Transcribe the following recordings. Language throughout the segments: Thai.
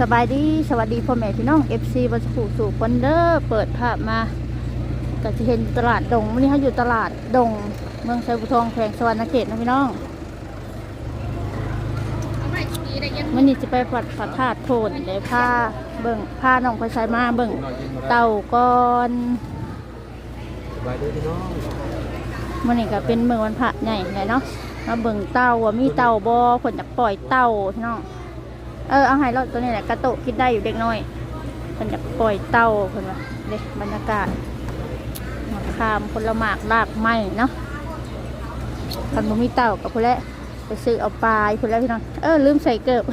สบายดีสวัสดีพ่อแม่พี่น้อง FC บัสผูสู่คนเด้อเปิดภาพมาก็จะเห็นตลาดดงวันนี้เขาอยู่ตลาดดง เมืองไซบุทองแขวงสวรรณเขตนะพี่น้องวันนี้จะไปปัดปัดธาตุโทนเดี๋ยวผ้าเบิ่งผ้าน้องไปใช้มาเบิ่งเต่าก่อนสบายดีพี่น้องวันนี้ก็เป็นเมืองวันพระใหญ่เลยเนาะมาเบิ่งเต่าว่ามีเต่าบ่ผลจากปล่อยเต่าพี่น้อง เออเอาให้เราตัวนี้แหละกระโตะคิดได้อยู่เด็กน้อยผลจากปล่อยเต่าเพิ่นว่าเด็กบรรยากาศมะขามผลหมากรากไม้เนาะคันบ่มีเต่ากับพุ่นแหละไปซื้อเอาปลาพุ่นแล้วพี่น้องเออลืมใส่เกิบ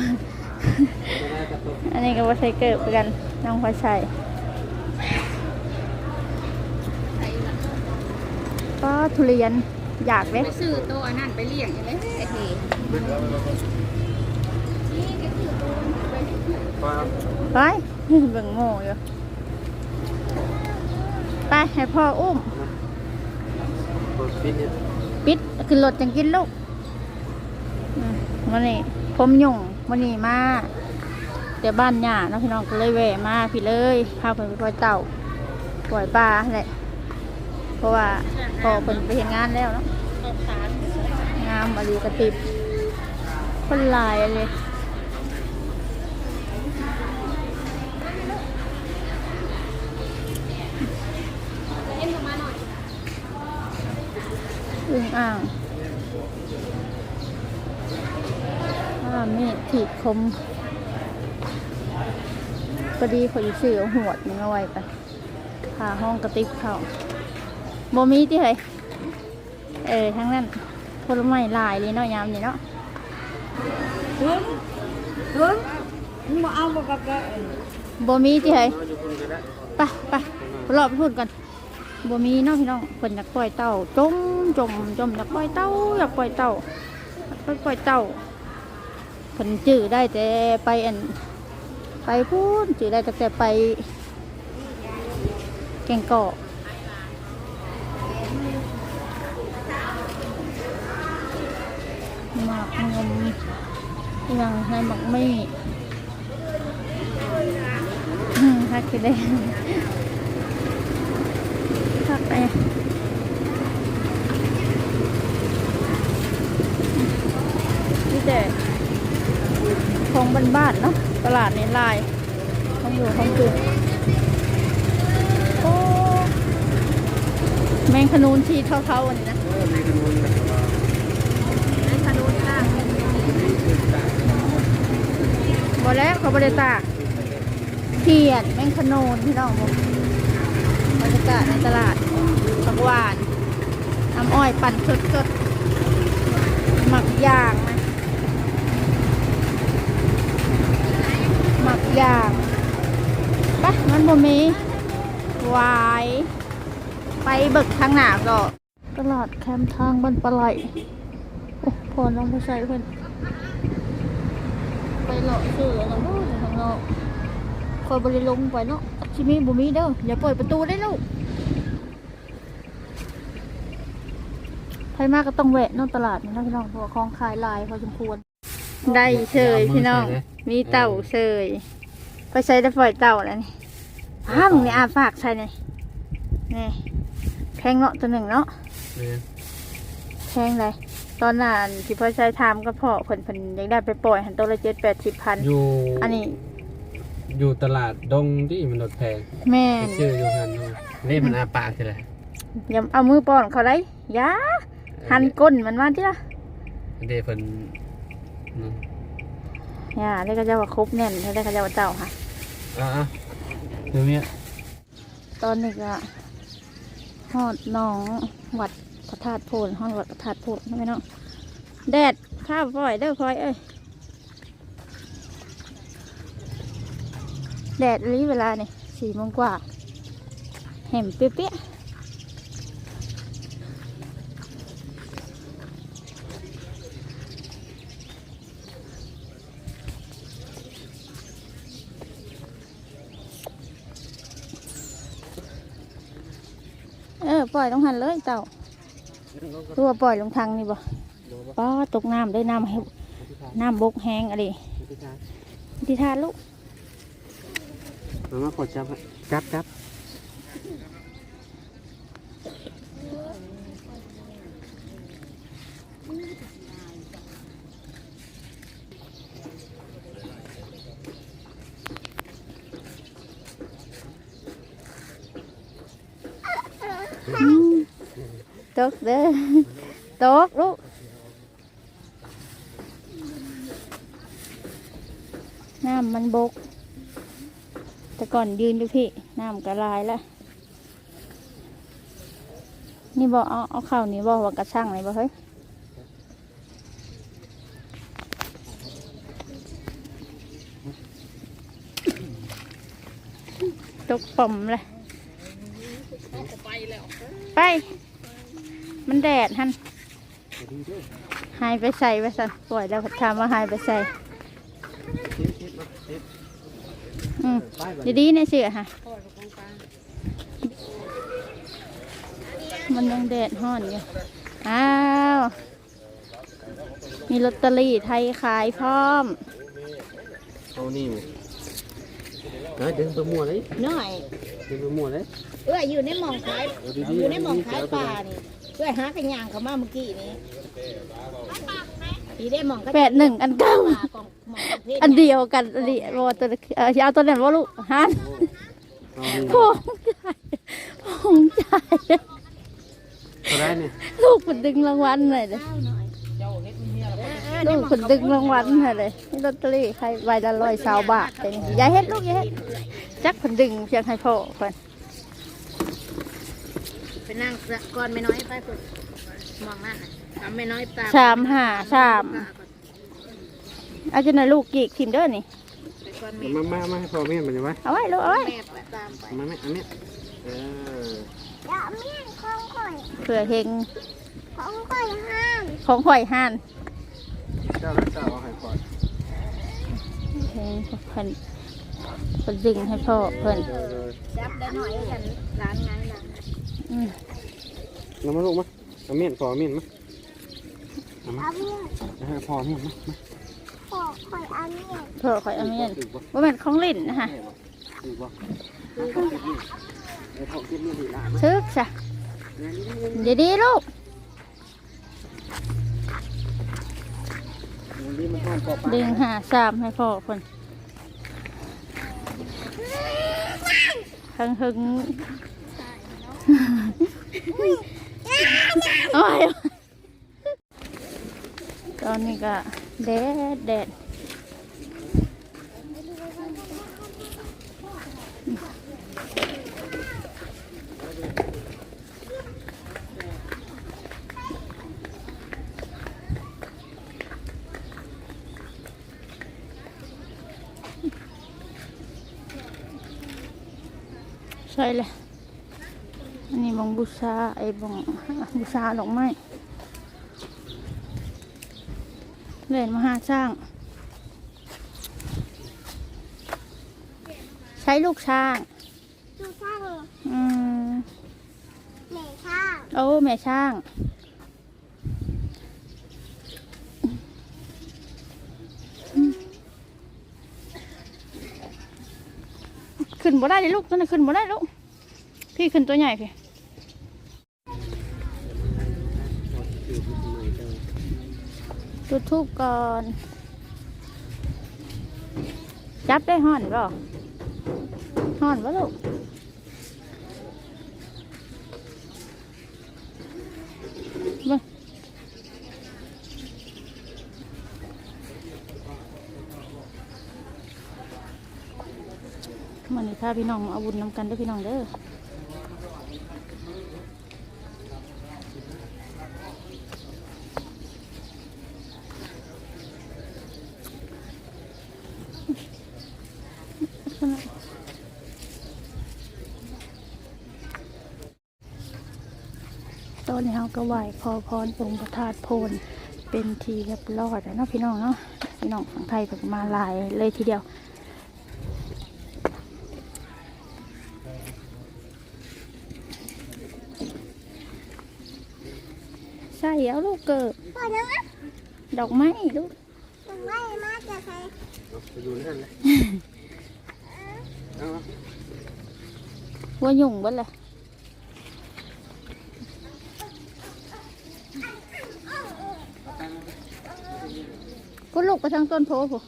อันนี้ก็ว่าใส่เกิบเหมือนกันน้องพอใส่ก็ทุเรียนอยากเลยไปซื้อโตอันนั้นไปเลี้ยงอย่างไรไอ้เหี้ย ไปเบิ่งโง่อยู่ไปให้พ่ออุ้มเปิดปิดเนี่ยปิดขึ้นรถจังกินลูกอืมวันนี้ผมยุ่งวันนี้มาเดี๋ยวบ้านหญ้าเนาะพี่น้องก็เลยแวะมาพี่เลยพาเพิ่นไปปล่อยเต่าปล่อยปลาแหละเพราะว่าพอเพิ่นไปเห็นงานแล้วเนาะเอาสารงามอลีกระติบคนหลายเลย เอ็นมาหน่อย อึ่งอ่างอ่ามีดถีบคมพอดีพอดีซื้อเอาหวดมันเอาไว้ไปพาห้องกระติบเขาโมมีที่ไหนเออทั้งนั้นผลไม้หลายเลยเนาะยามนี่เนาะถึงถึงมึงมาเอาบ่กับแกโบมีที่ไหนอยู่คนก็ได้ไปไปรอไปพูดกัน บ่มีเน้องพี่น้องเพิ่นอยากปล่อยเต่าจมจมจมอยากปล่อยเต่าอยากปล่อยเต่าอยากปล่อยปล่อยเต่าเพิ่นจื้อได้แต่ไปอันไปพูดจื้อได้แต่แต่ไปแกงกอกหมากงมยังในหมักไม่ฮักคือได้ กไปนี่แต่ของบ้านๆเนาะตลาดในลายของอยู่ของกินโอ้แมงขนูนชีเท่าๆอันนี้นะเออมีขนมเลยไอ้ขนุนล่าบอแล้วเขาบริตาเขียนแมงขนูนพี่น้องผม บรรยากาศในตลาดผักหวานน้ำอ้อยปั่นสดๆหมักยางนะหมักยางปะมันบ่มีวายไปเบิกทางหนาก็ตลาดแคมป์ทางบันปลาไหลโอ้พอน้องผู้ชายเพื่อนไปเลาะซื้อเนาะอยู่ข้างนอกคอยบริลงไปเนาะ ชิมีบุมีเด้ออย่าเปิดประตูได้ลูกใครมาก็ต้องแวะเนอกตลาดนี่นะพี่น้องเพราะว่าของขายหลายพอสมควร ได้เชยพี่น้อง มีเต่าเชยไปใช้ได้ปล่อยเต่าแล้วนี่อ้าวมึงนี่อาฝากใส่นี่นี่แพงเนาะตัวหนึ่งเนาะเนี่ยแพงเลยตอนนั้นที่พ่อใช้ทำก็พอเพิ่นเพิ่นอยากได้ไปปล่อยหันตัวละเจ็ดแปดสิบพันอยู่อันนี้ อยู่ตลาดดงที่มันรถแพงแม่ไปนชื่ออยู่หันนู่นนี่มันอาปากใช่ไหมอย่าเอามือป้อนเขาได้อยาหันก้นมันมาที่ละเดยวเพิ่นนั่นอย่าได้ก็จะว่าครบแน่นได้ก็จะว่าเจ้าค่ะ อะอะเดี๋ยวเนี้ยตอนนี้ก็ฮอดหน้องวัดพระธาตุโพนฮอดวัดพระธาตุโพนใช่ไหมน้องแดดข้าวพลอยเด้อพลอยเอ้ย แดดรีเวลานี่สี่โมงกว่าแหมเปี้ยๆเออปล่อยลงหันเลยเจ้าตัวาปล่อยลงทางนี่บ่ป้าตกน้ำได้น้ำให้น้ำบกแห้งอะไรที่ทานลูก มามาขอจับไว้จับ แต่ก่อนยืนดูพี่น้ำกระลายแล้วนี่บอกเอาเอาข้าวนี่บอกว่ากระช่างไหนบอกเฮ้ยตกป่อมเลยไป มันแดดฮันหายไปใส่ไปสั่นปล่อยแล้วทำมาหายไปใส่ อืมดีๆในเสือฮะมันยังแดดห้อนอยู่อ้าว มีลอตเตอรี่ไทยขายพร้อมเอานี่เฮ้ยดึงไปมั่วเลยน้อยดึงไปมั่วเลยเอ้ยอยู่ในหมองขายเอาดีอยู่ในหมองขายปลานี่เอ้ยหากระยางเขามาเมื่อกี้นี้ทีได้หมองก็แปดหนึ่งอันเก้าปลาก องหมองประเภทอันเดียวกันอันนี้วอตัวเออเอาตัวนั้นว่าลูกฮันเอานี่พงใจพงใจเอาได้เนี่ยลูกมันดึงรางวัลหน่อยเลยลูกมันดึงรางวัลหน่อยเลยนี่ลอตเตอรี่ใครใบละร้อยสาวบาทแต่นี่อย่าเฮ็ดลูกอย่าเฮ็ดจักผนดึงเพียงให้พ่อเพิ่นไปนั่งก่อนไม่น้อยไปฝึกมองนั่นน่ะทำไม่น้อยตาสามห้าสาม อาจารย์ลูกกีกทิมเด้อนี่ไปก่อนแม่มามามาให้พ่อแม่มันจะไว้เอาไว้ลูกเอาไว้แม่ไปตามไปมาไหมอันเนี้ยเออเผื่อเฮงของก่อยห้างของข่อยห่านเจ้าแล้วเจ้าเอาให้ก่อนเฮงเพิ่นเพิ่นดึงให้พ่อเพิ่นเออจับได้หน่อยฉันร้านไงล่ะอืมๆเอามาลูกมาเอาเมียนพ่อเอาเมียนมาเอามาเอาเมียเอาให้พ่อเอาเมียนมามา ข่อยเอาเมียพ่อข่อยเอาเมียนบ่ว่าเป็นของเล่นนะคะถือบ่เดี๋ยวพ่อเก็บเมียนดีละมาซึกจ้ะเดี๋ยวดีลูกดึงหาสามให้พ่อเพิ่นทั้งหึงโอ้ยตอนนี้ก็แดดแดด ช่เลยอันนี้บองบูชาไอ้บองบูชาดอกไม้เล่นมาหาช่าง ใช้ลูกช้างดูช่างอืมแม่ช่างโอ้แม่ช่าง ขึ้นบ่ได้เลยลูกตัวนั้นขึ้นบ่ได้ลูกพี่ขึ้นตัวใหญ่พี่จุดทูบก่อน จับได้ห่อนบ่ห่อนบ่ลูกมามั พาพี่น้องมาเอาบุญนำกันด้วยพี่น้องเด้อตอนนี้เราก็ไหวขอพรองค์พระธาตุโพนเป็นทีเรียบร้อยแล้วเนาะพี่น้องเนาะพี่น้องฝั่งไทยเพิ่นมาหลายเลยทีเดียว เอาลูกเกิดพอแล้วนะดอกไม้ลูกถึงไม่มาจะใส่ไปดูนั่นเลยเอาหัวยุ่งเบิดเลยก็ลูกไปทางต้นโพผู้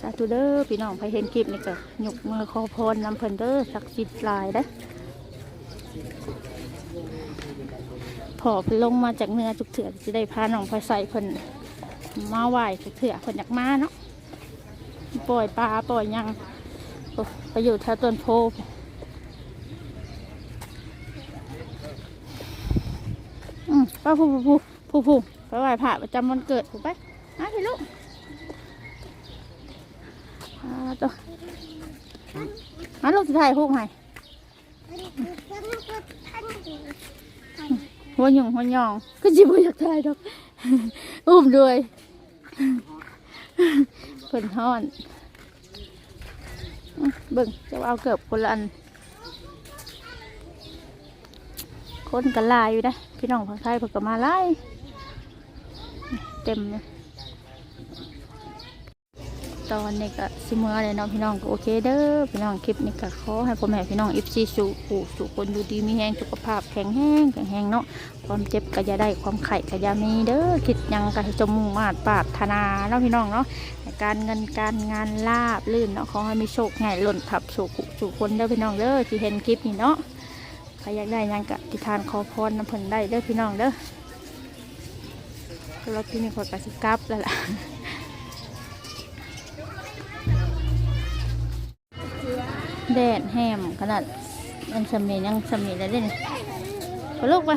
สาธุเด้อพี่น้องใครเห็นคลิปนี่ก็ยกมือขอพรนำเพิ่นเด้อศักดิ์สิทธิ์หลายเด้อ พอเพิ่นลงมาจากเนื้อทุกเถื่อจะได้พาน้องพลอยใส่เพิ่นมาไหวทุกเถื่อเพิ่นอยากมาเนาะปล่อยปลาปล่อยยังไปอยู่แถวต้นโพอืมป้าผู้ผู้ผู้ผู้ผู้ไปไหว้พระประจำวันเกิดผู้ไปมาพี่ลูกมาตัวมาลูกจะถ่ายรูปให้ หัวหยงหัวหยองก็จิบอยากถ่ายดอกอุ้มด้วยเพิ่นฮ้อนเบิ่งจะเอาเกือบคนละอันคนกันลายอยู่นะพี่น้องพังไทยเพิ่นก็มาลายเต็มเลย ตอนนี้ก็สิเมื่อเลยเนาะพี่น้องก็โอเคเด้อพี่น้องคลิปนี้ก็ขอให้พ่อแม่พี่น้องอิฟซีสู่ผู้สู่คนอยู่ดีมีแห้งสุขภาพแข็งแรงแข็งแรงเนาะความเจ็บก็อย่าได้ความไข่ก็อย่ามีเด้อคิดยังก็ให้จมมุ่งมาดปรารถนาเนาะพี่น้องเนาะการเงินการงานลาบลื่นเนาะขอให้มีโชคใหญ่หล่นทับสู่ผู้สู่คนเด้อพี่น้องเด้อที่เห็นคลิปนี้เนาะใครอยากได้ยังกะติทานขอพรน้ำเพิ่นได้เด้อพี่น้องเด้อแล้วที่นี่ขอกระสิกลับแล้วล่ะ แดดแหมขนาดยังสมียังสมีได้เลยไปลูกไป